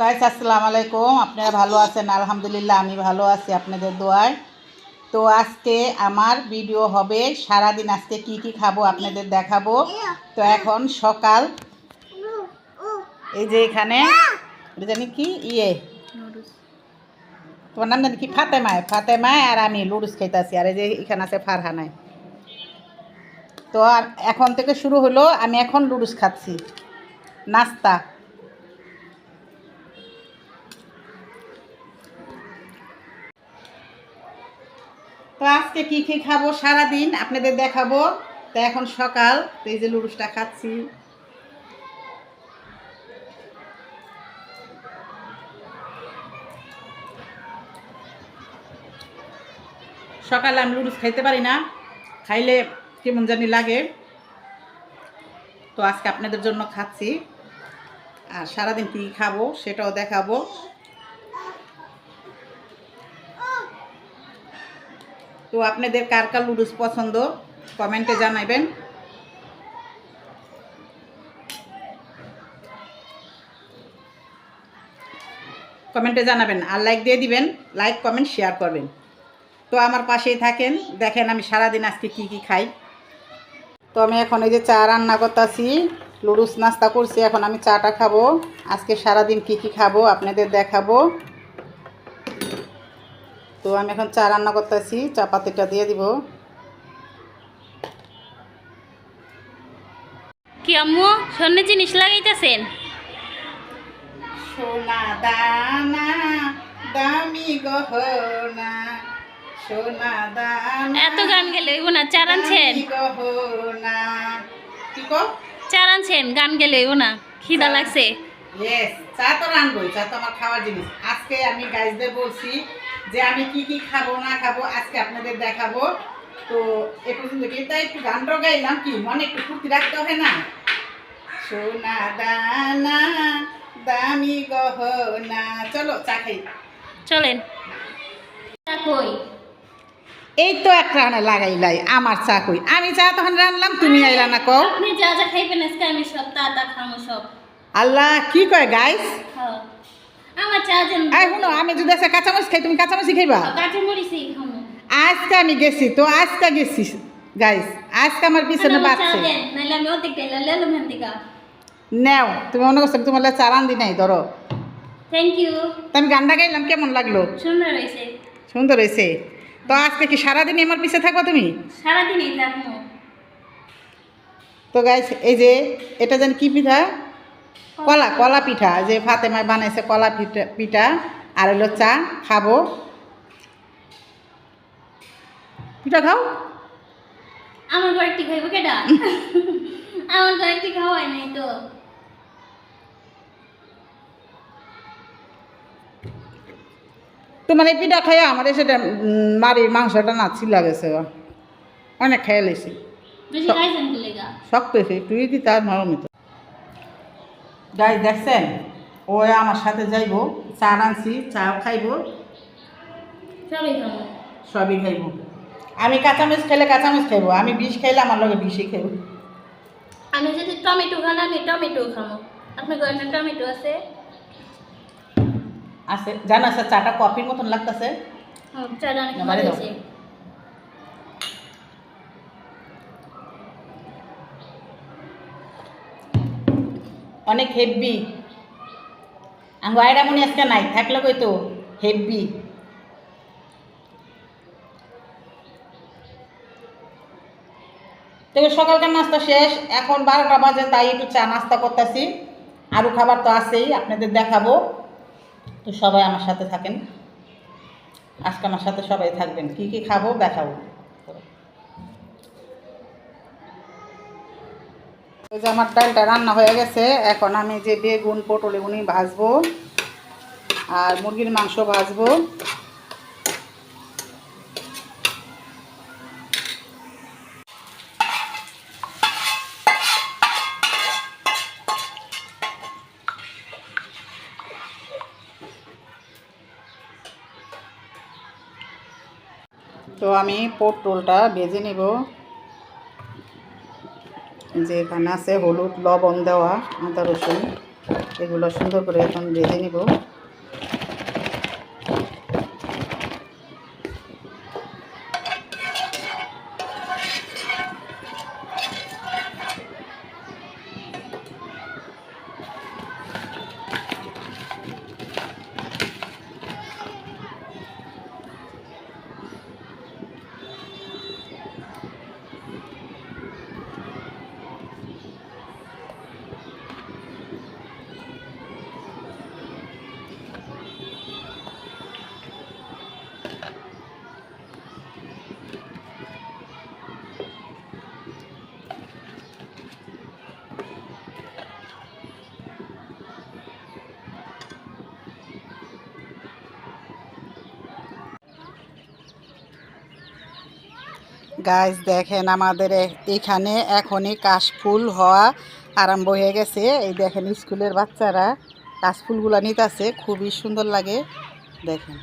Guys আসসালামু আলাইকুম। আপনারা ভালো আছেন? আলহামদুলিল্লাহ আমি ভালো আছি আপনাদের দোয়ায়। তো আজকে আমার ভিডিও হবে সারাদিন আজকে কি কি খাব আপনাদের দেখাবো। তো এখন সকাল। এই যে এখানে জানি কি? ইয়ে। তোমার নাম জানি কি? ফাতেমায় ফাতেমায় আর আমি লুডুস খাইতেছি। আর এই যে এখানে আছে ফারহানায়। তো আর এখন থেকে শুরু হলো আমি এখন লুডুস খাচ্ছি। নাস্তা। তো আজকে কী কি খাব সারাদিন? আপনাদের দেখাবো। তো এখন সকাল, তো এই যে লুডুসটা খাচ্ছি। সকালে আমি লুডুস খাইতে পারি না। খাইলে কেমন জানি লাগে। তো আজকে আপনাদের জন্য খাচ্ছি। আর সারাদিন কী খাব সেটাও দেখাবো। তো আপনাদের কার কার লুডুস পছন্দ? কমেন্টে জানাবেন কমেন্টে জানাবেন আর লাইক দিয়ে দিবেন, লাইক, কমেন্ট, শেয়ার করবেন। তো আমার পাশেই থাকেন, দেখেন আমি সারাদিন আজকে কি কি খাই। তো আমি এখন এই যে চা রান্না করতেছি লুডুস নাস্তা করছি, এখন আমি চাটা খাব। আজকে সারাদিন কি কি খাব আপনাদের দেখাবো। তো আমি এখন চা রান্না করতেছি। চা পাতিটা দিয়ে দিব। কি আম্মু স্বর্ণের জিনিস লাগাইতেছেন? সোনা দানা দামি গহনা সোনা দানা এত গান গেলে না চার আনছেন গহনা। কি কো চার আনছেন গান গেলে না খিদা লাগছে। ইয়েস চা তো রানবই চা তো আমার খাওয়ার জিনিস। আজকে আমি গাইজদের বলছি যে আমি কি কি খাব না খাব আজকে আপনাদের দেখাবো। তো এ পর্যন্ত কি তাই একটু গানটাও গাইলাম কি মনে একটু ফুর্তি রাখতে হবে না? সোনা দানা দামি গহনা চলো চা খাই। চলেন। কই? এই তো এক রান্না লাগাইলাই আমার চা কই? আমি চা তখন রানলাম তুমি আইলা না কও? আপনি যা যা খাইবেন আজকে আমি সব তা তা খামো সব। আল্লাহ কি কয় গাইস হ্যাঁ। আমার চা শুনো আমি যদি আছে কাঁচামরিচ খাই তুমি কাঁচামরিচ খাইবা? মরিচই আজকে আমি গেছি তো আজকে গেছি গাইস আজকে আমার পিছনে হেন দিকা নেও তুমি মনে করছ তোমার চারান দি নাই ধরো। থ্যাংক ইউ আমি গানটা গাইলাম কেমন লাগল? সুন্দর হয়েছে। সুন্দর হয়েছে। তো আজকে কি সারাদিনই আমার পিছে থাকব তুমি? সারাদিনই থাকব। তো গাইস এই যে এটা যেন কি পিঠা? কলা কলা পিঠা যে ফাতেমায় বানাইছে কলা পিঠা পিঠা আর হলো চা খাব। পিঠা খাও? আমার ঘরে একটি খাইবো কেটা আমার ঘরে একটি খাওয়াই নাই তো। তোমার এই পিঠা খাইয়া আমার সেটা মারির মাংসটা না ছিলা গেছে অনেক খেয়ে লেছি শক্ত হয়েছে তুই দি তার নরমিত গাই দেখছেন? ও আমার সাথে যাইব চা রানছি চাও খাইব। সবই খাইব। আমি কাঁচামরিচ খাইলে কাঁচামরিচ খাইব আমি বিষ খাইলে আমার লগে বিষই খাইব। আমি যদি টমেটো খান আমি টমেটো খাব আপনার ঘরে টমেটো আছে? আছে। জানো আছে চাটা কফির মতন লাগতেছে। চাটা অনেক অনেক হেভি আঙ্গু আয়রা মনে আজকে নাই থাকলে কই তো হেভি তবে সকালকার নাস্তা শেষ, এখন বারোটা বাজে, তাই একটু চা নাস্তা করতেছি। আরও খাবার তো আছেই, আপনাদের দেখাবো। তো সবাই আমার সাথে থাকেন। আজকে আমার সাথে সবাই থাকবেন, কি কি খাব দেখাবো। ওই যে আমার ডালটা রান্না হয়ে গেছে, এখন আমি যে বেগুন, পটল এগুলি ভাজবো আর মুরগির মাংস ভাজবো। তো আমি পটলটা ভেজে নিব। যে এখানে আছে হলুদ লবণ দেওয়া আদা রসুন এগুলো সুন্দর করে এখন ভেজে নিব। গাছ দেখেন আমাদের এখানে এখনই কাশফুল হওয়া আরম্ভ হয়ে গেছে। এই দেখেন স্কুলের বাচ্চারা কাশফুলগুলো নিতেছে, খুবই সুন্দর লাগে। দেখেন।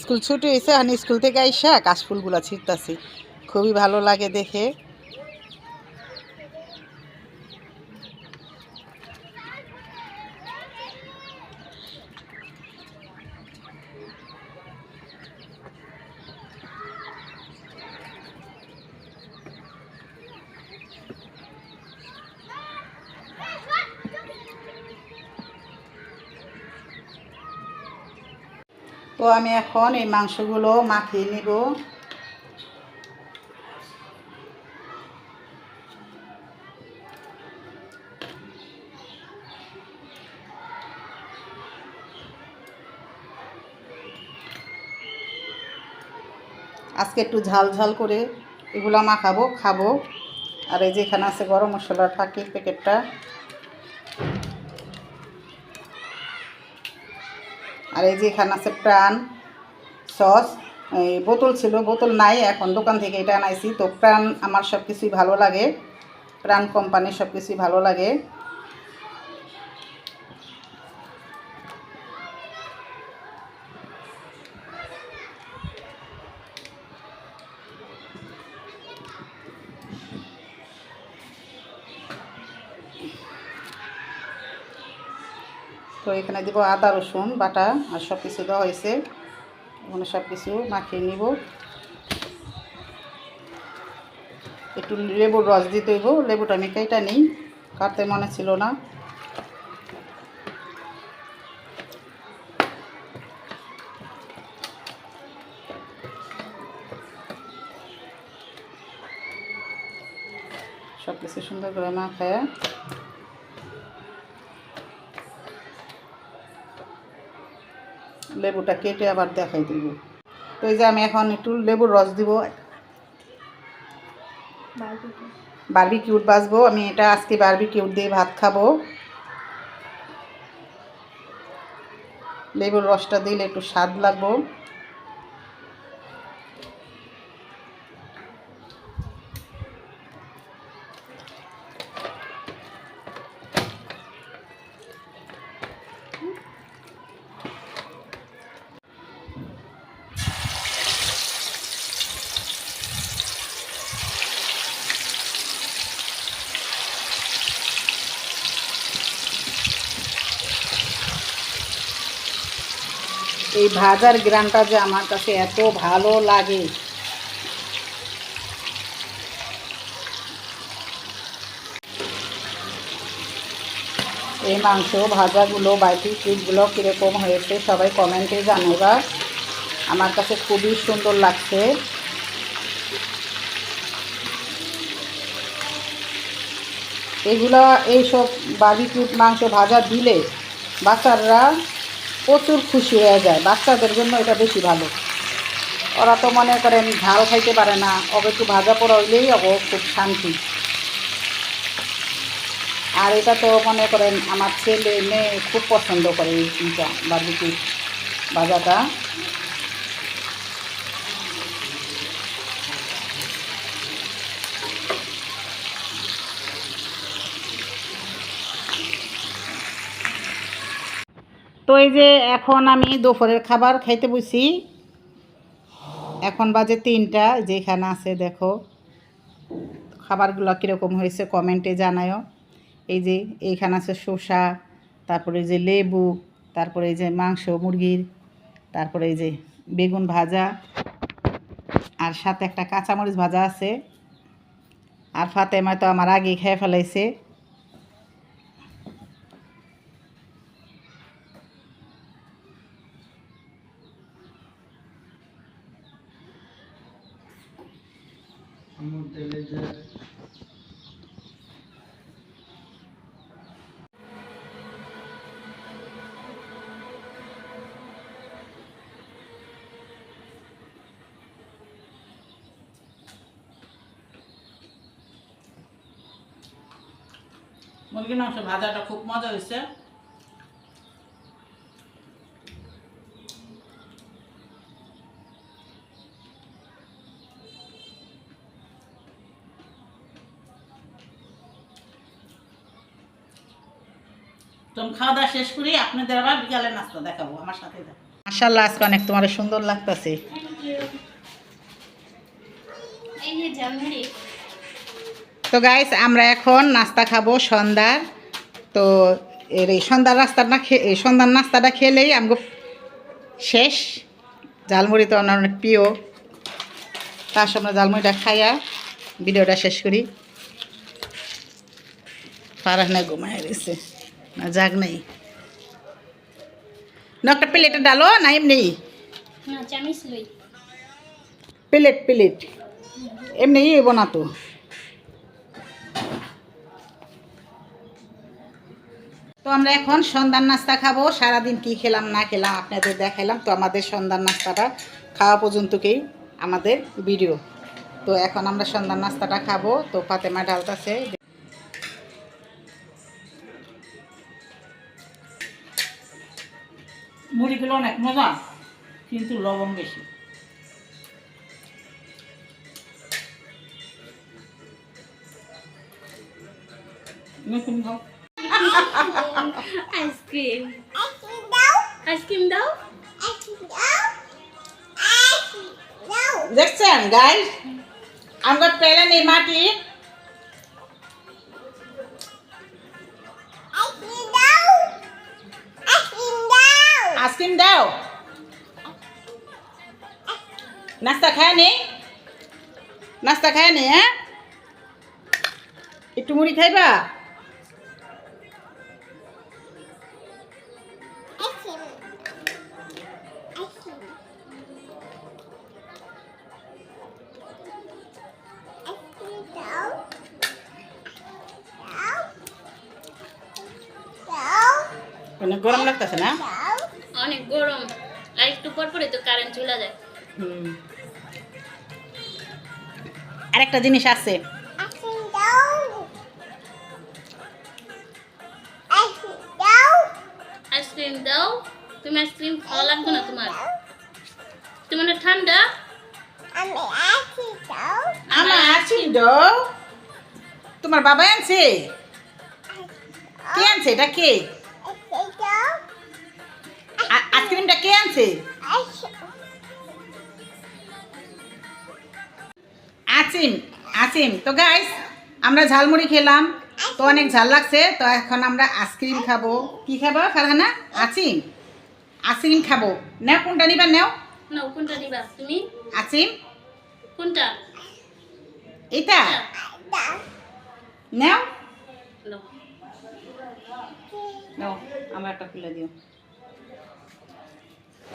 স্কুল ছুটি হয়েছে, আমি স্কুল থেকে আইসা কাশফুলগুলো ছিটতাছি খুবই ভালো লাগে দেখে। তো আমি এখন এই মাংসগুলো মাখিয়ে নিব। আজকে একটু ঝাল ঝাল করে এগুলো মাখাবো, খাব। আর এই যেখানে আছে গরম মশলার প্যাকেট প্যাকেটটা। আর এই যে এখানে আছে প্রাণ, সস, এই বোতল ছিল, বোতল নাই, এখন দোকান থেকে এটা আনাইছি। তো প্রাণ আমার সব কিছুই ভালো লাগে, প্রাণ কোম্পানির সব কিছুই ভালো লাগে। তো এখানে দিব আদা, রসুন, বাটা আর সব কিছু দেওয়া হয়েছে। এখানে সব কিছু মাখিয়ে নিব। একটু লেবুর রস দিতে হইব। লেবুটা আমি কেটা নেই, কাটতে মনে ছিল না। সব কিছু সুন্দর করে মাখায় লেবুটা কেটে আবার দেখাই দিব। তো এই যে আমি এখন একটু লেবুর রস দিব। বারবি কিউট বাসবো আমি এটা আজকে বারবি কিউট দিয়ে ভাত খাব। লেবুর রসটা দিলে একটু স্বাদ লাগবো। এই ভাজার গ্রানটা যে আমার কাছে এত ভালো লাগে। এই মাংস ভাজাগুলো বাইটি ট্রিপগুলো কীরকম হয়েছে সবাই কমেন্টে জানাবা আমার কাছে খুবই সুন্দর লাগছে। এগুলা এইসব বাবিকিউট মাংস ভাজা দিলে বাচ্চারা প্রচুর খুশি হয়ে যায়। বাচ্চাদের জন্য এটা বেশি ভালো। ওরা তো মনে করেন ঝাল খাইতে পারে না। ওকে একটু ভাজা পোড়া হইলেই অব খুব শান্তি। আর এটা তো মনে করেন আমার ছেলে, মেয়ে খুব পছন্দ করে এই চিন্তা বার্বিকিউ ভাজাটা। তো এই যে এখন আমি দুপুরের খাবার খাইতে বসি। এখন বাজে তিনটা, যেখানে আছে দেখো। খাবারগুলো কীরকম হয়েছে কমেন্টে জানায়ও। এই যে এইখানে আছে শসা, তারপরে এই যে লেবু, তারপরে এই যে মাংস, মুরগির, তারপরে এই যে বেগুন ভাজা, আর সাথে একটা কাঁচামরিচ ভাজা আছে। আর ফাতেমা তো আমার আগে খেয়ে ফেলাইছে। মুরগির মাংস ভাজাটা খুব মজা হয়েছে। খাওয়া দাওয়া শেষ করি, আপনাদের আবার দেখাবো আমার সাথে। অনেক তোমার সুন্দর লাগতেছে। তো গাইস আমরা এখন নাস্তা খাব সন্ধ্যার। তো এর এই সন্ধ্যার রাস্তাটা খেয়ে এই সন্ধ্যার নাস্তাটা খেলেই আমগো শেষ। ঝালমুড়ি তো আমার অনেক প্রিয়। তার সামনে ঝালমুড়িটা খাইয়া ভিডিওটা শেষ করি। ফারাহনা ঘুমায় রয়েছে না জাগ নেই। না একটা প্লেটে ডালো না এমনি? Plate plate. এমনি ইয়ে আমরা এখন সন্ধ্যার নাস্তা খাব। সারাদিন কি খেলাম, না খেলাম আপনাদের দেখাইলাম তো আমাদের সন্ধ্যার নাস্তাটা খাওয়া পর্যন্তকেই আমাদের ভিডিও। তো এখন আমরা সন্ধ্যার নাস্তাটা খাব। তো ফাতেমা ডালতাছে। মুড়িগুলো অনেক মজা, কিন্তু লবণ বেশি। নতুন খাও আইসক্রিম আইসক্রিম দাও দেখছেন গাইস আমরা পেলে নেই মাটি আইসক্রিম দাও নাস্তা খায় নেই নাস্তা খায় নেই হ্যাঁ একটু মুড়ি খাইবা অনেক গরম লাগতেছে না? অনেক গরম। আর একটু পর পরে তো কারেন্ট চলে যায়। হুম। আরেকটা জিনিস আছে। আইসক্রিম দাও। তুমি আইসক্রিম ভালো লাগবে না তোমার? তোমার ঠান্ডা? আমার আছি ডো তোমার বাবা আনছে? কে আনছে? এটা কে? আইসক্রিমটা কে আনছে? আসিম আসিম তো গাইস আমরা ঝালমুড়ি খেলাম। তো অনেক ঝাল লাগছে তো এখন আমরা আইসক্রিম খাব। কি খাব ফারহানা? আসিম? আইসক্রিম খাব। নেও কোনটা নিবা নেও? না কোনটা দিবা তুমি? আসিম? কোনটা? এটা নেও? নাও। আমার একটা খুলে দিও।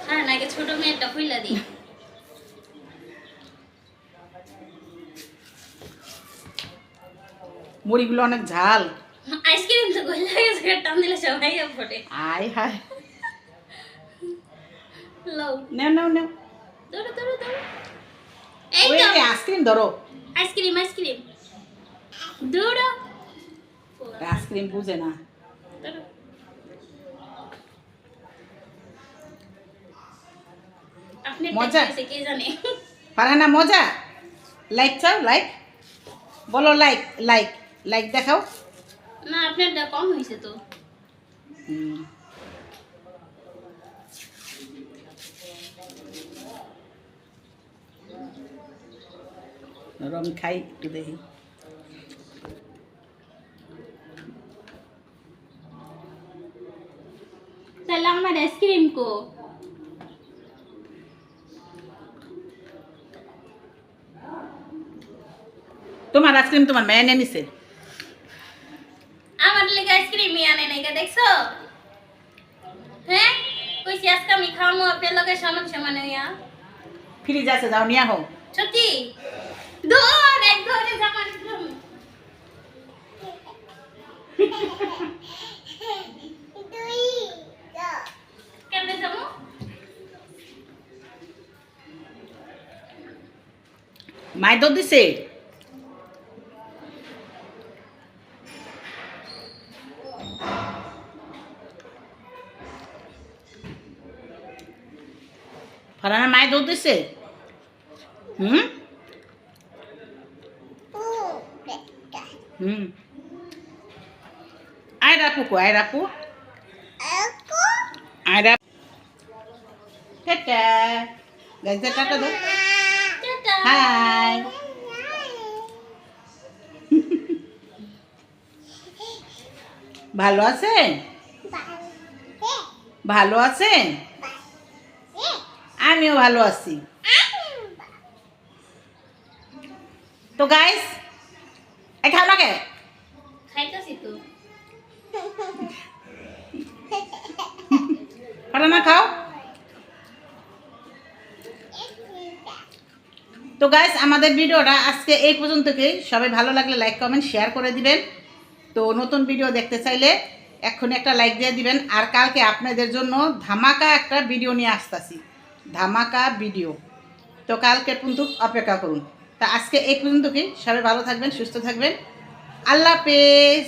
হ্যাঁ নাকি ছোট মেয়েরটা খুইলা দিই মুড়িগুলো অনেক ঝাল। আইসক্রিম তো গলা গেছে টান দিলে সবাই ফোটে আয় হায়। লও নেও নেও নেও ধরো ধরো ধরো এই তো আইসক্রিম ধরো আইসক্রিম আইসক্রিম ধরো আইসক্রিম বুঝে না ধরো মজা? পারানা মজা লাইক চাও লাইক বলো লাইক লাইক লাইক দেখাও না আপনারটা কম হয়েছে তো হুম। রং খাই একটু দেখি चला আইসক্রিম তোমার মেয়ে এনে নিছে? আমার লাগে আইসক্রিম এনে নাই কা দেখছ? হ্যাঁ? কইছি আজকে আমি খাওয়ামু আপনার লগে সমান সমান হইয়া ফ্রিজ আছে যাও নিয়ে হোক সত্যি? দৌড় এক দৌড়ে জামা দিছে? ফারানা মায় দুধ দিছে হুম হুম। আয় রাপু কো, আয় রাপু আয় রাপু টাটা। গাইজা টাটা হাই। ভালো আছেন? ভালো আছেন? আমিও ভালো আছি। তো গাইস এ খাও না কে? খাইতাছি তো। না খাও। তো গাইস আমাদের ভিডিওটা আজকে এই পর্যন্তই সবাই ভালো লাগলে লাইক কমেন্ট শেয়ার করে দিবেন। তো নতুন ভিডিও দেখতে চাইলে এক্ষুনি একটা লাইক দিয়ে দিবেন। আর কালকে আপনাদের জন্য ধামাকা একটা ভিডিও নিয়ে আসতেছি। ধামাকা ভিডিও। তো কালকে কিন্তু অপেক্ষা করুন। তা আজকে এই কি সবাই ভালো থাকবেন সুস্থ থাকবেন। আল্লাহ হাফেজ।